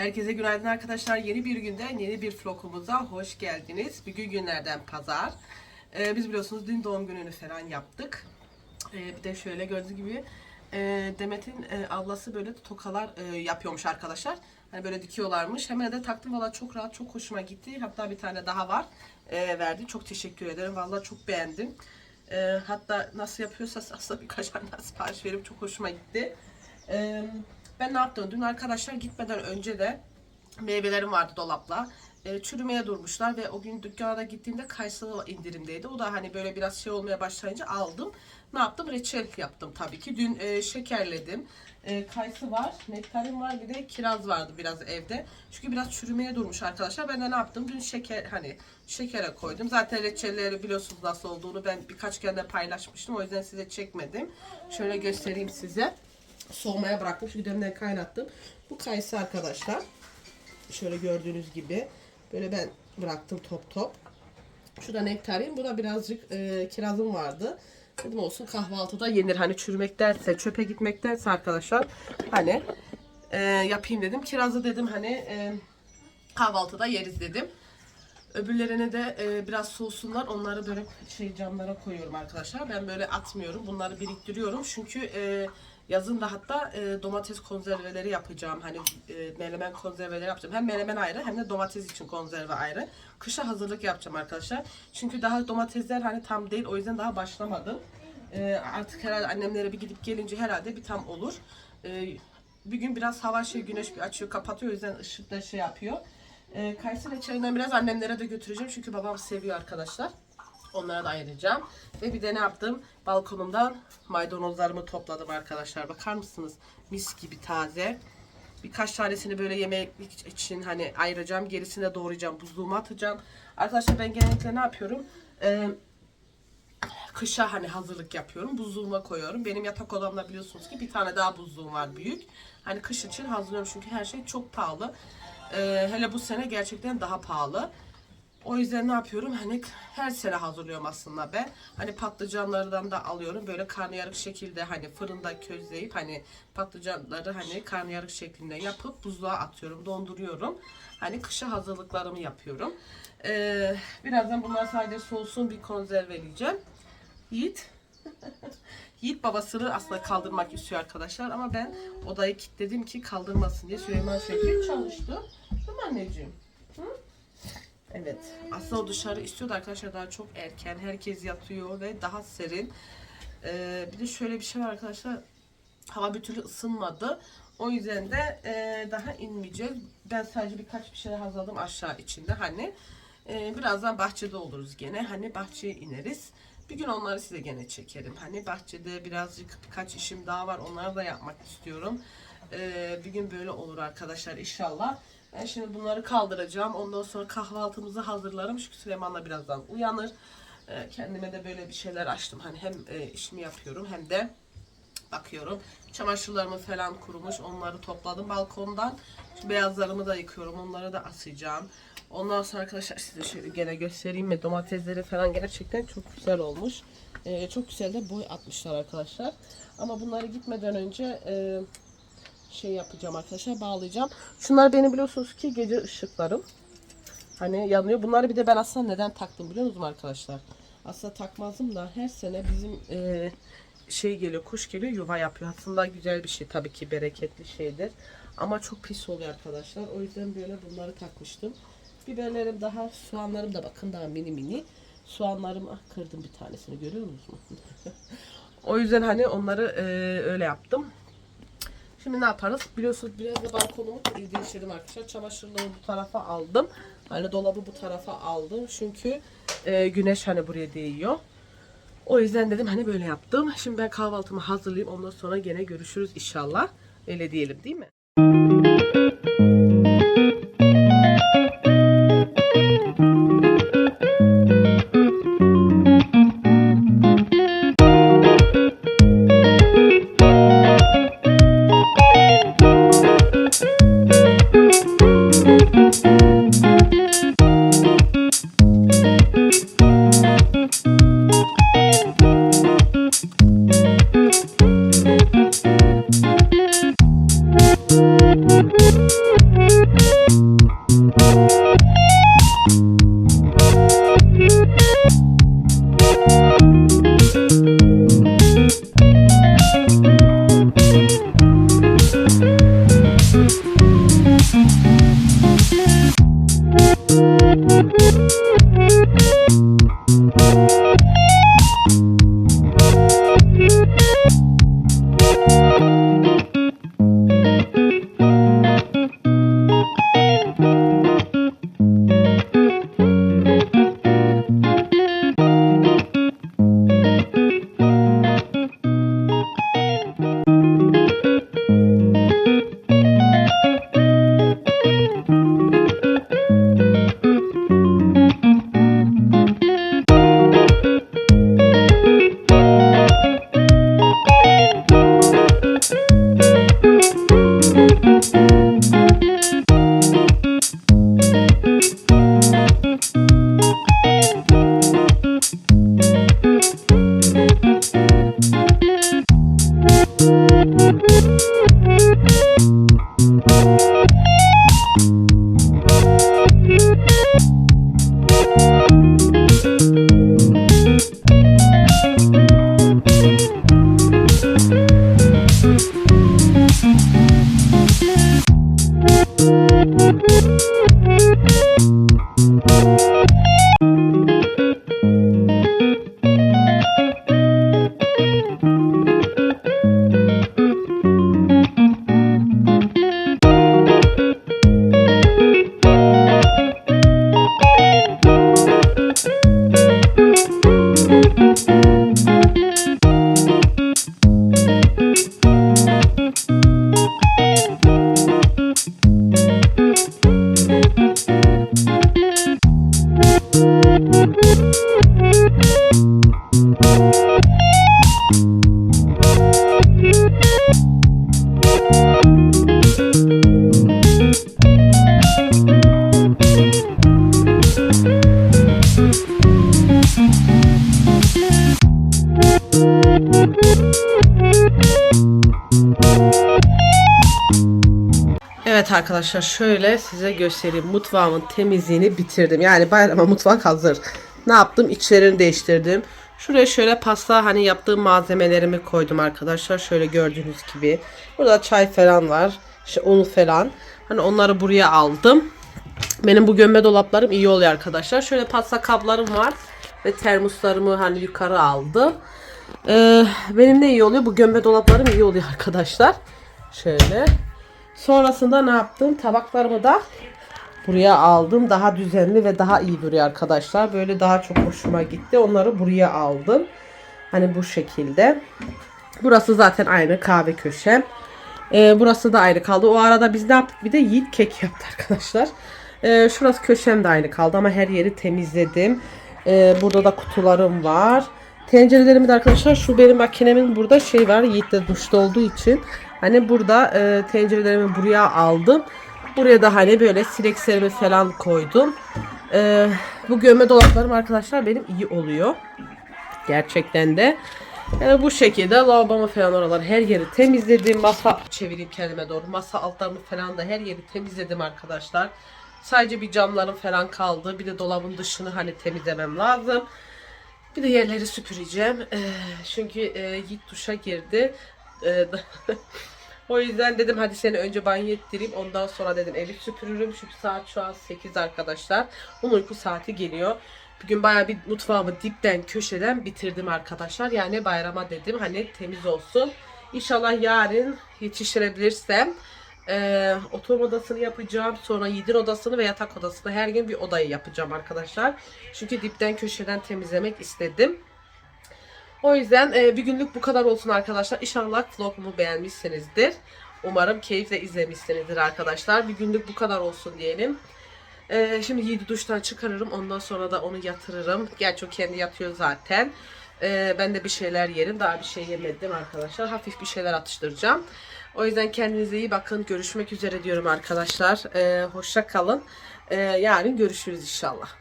Herkese günaydın arkadaşlar. Yeni bir günden yeni bir vlogumuza hoş geldiniz. Bugün günlerden pazar. Ee, biz biliyorsunuz dün doğum gününü falan yaptık. Ee, bir de şöyle gördüğünüz gibi e, Demet'in e, ablası böyle tokalar e, yapıyormuş arkadaşlar. Hani böyle dikiyorlarmış. Hemen de taktım. Valla çok rahat, çok hoşuma gitti. Hatta bir tane daha var. E, verdi. Çok teşekkür ederim. Valla çok beğendim. E, hatta nasıl yapıyorsa aslında birkaç tane sipariş verip çok hoşuma gitti. E, ben ne yaptım? Dün arkadaşlar gitmeden önce de meyvelerim vardı dolapla. E, çürümeye durmuşlar ve o gün dükkana da gittiğimde kayısı indirimdeydi. O da hani böyle biraz şey olmaya başlayınca aldım. Ne yaptım? Reçel yaptım tabii ki. Dün e, şekerledim. E, kayısı var, nektarin var bir de kiraz vardı biraz evde. Çünkü biraz çürümeye durmuş arkadaşlar. Ben de ne yaptım? Dün şeker hani şekere koydum. Zaten reçelleri biliyorsunuz nasıl olduğunu ben birkaç kere de paylaşmıştım. O yüzden size çekmedim. Şöyle göstereyim size soğumaya bıraktım. Çünkü demden kaynattım. Bu kayısı arkadaşlar. Şöyle gördüğünüz gibi. Böyle ben bıraktım top top. Şu da nektarin. Bu da birazcık e, kirazım vardı. Dedim olsun kahvaltıda yenir. Hani çürümek derse, çöpe gitmek derse arkadaşlar. Hani e, yapayım dedim. Kirazı dedim hani e, kahvaltıda yeriz dedim. Öbürlerine de e, biraz soğusunlar. Onları böyle şey camlara koyuyorum arkadaşlar. Ben böyle atmıyorum. Bunları biriktiriyorum. Çünkü e, yazın da hatta e, domates konserveleri yapacağım. Hani e, menemen konserveleri yapacağım. Hem menemen ayrı hem de domates için konserve ayrı. Kışa hazırlık yapacağım arkadaşlar. Çünkü daha domatesler hani tam değil. O yüzden daha başlamadım. E, artık herhalde annemlere bir gidip gelince herhalde bir tam olur. E, bir gün biraz hava şey güneş bir açıyor kapatıyor. O yüzden ışık da şey yapıyor. E, kayısı reçelinden biraz annemlere de götüreceğim. Çünkü babam seviyor arkadaşlar. Onlara da ayıracağım. Ve bir de ne yaptım? Balkonumdan maydanozlarımı topladım arkadaşlar. Bakar mısınız? Mis gibi taze. Birkaç tanesini böyle yemek için hani ayıracağım. Gerisini de doğrayacağım. Buzluğuma atacağım. Arkadaşlar ben genellikle ne yapıyorum? Ee, kışa hani hazırlık yapıyorum. Buzluğuma koyuyorum. Benim yatak odamda biliyorsunuz ki bir tane daha buzluğum var büyük. Hani kış için hazırlıyorum çünkü her şey çok pahalı. Ee, hele bu sene gerçekten daha pahalı. O yüzden ne yapıyorum? Hani her sene hazırlıyorum aslında ben. Hani patlıcanlardan da alıyorum. Böyle karnıyarık şekilde hani fırında közleyip hani patlıcanları hani karnıyarık şeklinde yapıp buzluğa atıyorum, donduruyorum. Hani kışa hazırlıklarımı yapıyorum. Ee, birazdan bunlar sadece soğusun bir konserveleyeceğim. Yiğit. Yiğit babasını aslında kaldırmak istiyor arkadaşlar ama ben odayı kilitledim ki kaldırmasın diye Süleyman Şevket çalıştı. Değil anneciğim? Evet. Aslında o dışarı istiyordu arkadaşlar daha çok erken. Herkes yatıyor ve daha serin. Ee, bir de şöyle bir şey var arkadaşlar. Hava bir türlü ısınmadı. O yüzden de e, daha inmeyeceğiz. Ben sadece birkaç bir şeyler hazırladım aşağı içinde. Hani e, birazdan bahçede oluruz gene. Hani bahçeye ineriz. Bir gün onları size gene çekerim. Hani bahçede birazcık birkaç işim daha var. Onları da yapmak istiyorum. Ee, bir gün böyle olur arkadaşlar inşallah. Ben şimdi bunları kaldıracağım. Ondan sonra kahvaltımızı hazırlarım. Çünkü Süleyman da birazdan uyanır. Ee, kendime de böyle bir şeyler açtım. Hani hem e, işimi yapıyorum hem de bakıyorum. Çamaşırlarımı falan kurumuş. Onları topladım balkondan. Şu beyazlarımı da yıkıyorum. Onları da asacağım. Ondan sonra arkadaşlar size şöyle gene göstereyim mi? Domatesleri falan gerçekten çok güzel olmuş. Ee, çok güzel de boy atmışlar arkadaşlar. Ama bunları gitmeden önce e, şey yapacağım arkadaşlar bağlayacağım. Şunlar benim biliyorsunuz ki gece ışıklarım. Hani yanıyor. Bunları bir de ben aslında neden taktım biliyor musunuz arkadaşlar? Aslında takmazdım da her sene bizim e, şey geliyor kuş geliyor yuva yapıyor. Aslında güzel bir şey tabii ki bereketli şeydir. Ama çok pis oluyor arkadaşlar. O yüzden böyle bunları takmıştım. Biberlerim daha soğanlarım da bakın daha mini mini. Soğanlarım ah kırdım bir tanesini görüyor musunuz? o yüzden hani onları e, öyle yaptım. Şimdi ne yaparız? Biliyorsunuz biraz da balkonumu değiştirdim arkadaşlar. Çamaşırları bu tarafa aldım. Hani dolabı bu tarafa aldım. Çünkü e, güneş hani buraya değiyor. O yüzden dedim hani böyle yaptım. Şimdi ben kahvaltımı hazırlayayım. Ondan sonra gene görüşürüz inşallah. Öyle diyelim değil mi? Thank you. Thank you. Arkadaşlar şöyle size göstereyim. Mutfağımın temizliğini bitirdim. Yani bayrama mutfak hazır. Ne yaptım? İçlerini değiştirdim. Şuraya şöyle pasta hani yaptığım malzemelerimi koydum arkadaşlar. Şöyle gördüğünüz gibi. Burada çay falan var. İşte unu falan. Hani onları buraya aldım. Benim bu gömme dolaplarım iyi oluyor arkadaşlar. Şöyle pasta kaplarım var. Ve termoslarımı hani yukarı aldım. Ee, benim ne iyi oluyor? Bu gömme dolaplarım iyi oluyor arkadaşlar. Şöyle. Sonrasında ne yaptım? Tabaklarımı da buraya aldım. Daha düzenli ve daha iyi duruyor arkadaşlar. Böyle daha çok hoşuma gitti. Onları buraya aldım. Hani bu şekilde. Burası zaten aynı kahve köşem. Ee, burası da ayrı kaldı. O arada biz ne yaptık? Bir de yiğit kek yaptı arkadaşlar. Ee, şurası köşem de aynı kaldı ama her yeri temizledim. Ee, burada da kutularım var. Tencerelerimi de arkadaşlar şu benim makinemin burada şey var. Yiğit de duşta olduğu için. Hani burada e, tencerelerimi buraya aldım. Buraya da hani böyle silekserimi falan koydum. Ee, bu gömme dolaplarım arkadaşlar benim iyi oluyor. Gerçekten de. Yani bu şekilde lavabomu falan oralar her yeri temizledim. Masa çevireyim kendime doğru. Masa altlarını falan da her yeri temizledim arkadaşlar. Sadece bir camlarım falan kaldı. Bir de dolabın dışını hani temizlemem lazım. Bir de yerleri süpüreceğim. Ee, çünkü e, Yiğit duşa girdi. Ee, o yüzden dedim hadi seni önce banyo ettireyim. Ondan sonra dedim evi süpürürüm. Çünkü saat şu an 8 arkadaşlar. Onun uyku saati geliyor. Bugün bayağı bir mutfağımı dipten köşeden bitirdim arkadaşlar. Yani bayrama dedim hani temiz olsun. İnşallah yarın yetiştirebilirsem e, oturma odasını yapacağım. Sonra yedin odasını ve yatak odasını her gün bir odayı yapacağım arkadaşlar. Çünkü dipten köşeden temizlemek istedim. O yüzden e, bir günlük bu kadar olsun arkadaşlar. İnşallah vlogumu beğenmişsinizdir. Umarım keyifle izlemişsinizdir arkadaşlar. Bir günlük bu kadar olsun diyelim. E, şimdi Yiğit'i duştan çıkarırım. Ondan sonra da onu yatırırım. Gerçi o kendi yatıyor zaten. E, ben de bir şeyler yerim. Daha bir şey yemedim arkadaşlar. Hafif bir şeyler atıştıracağım. O yüzden kendinize iyi bakın. Görüşmek üzere diyorum arkadaşlar. E, hoşça kalın. E, yarın görüşürüz inşallah.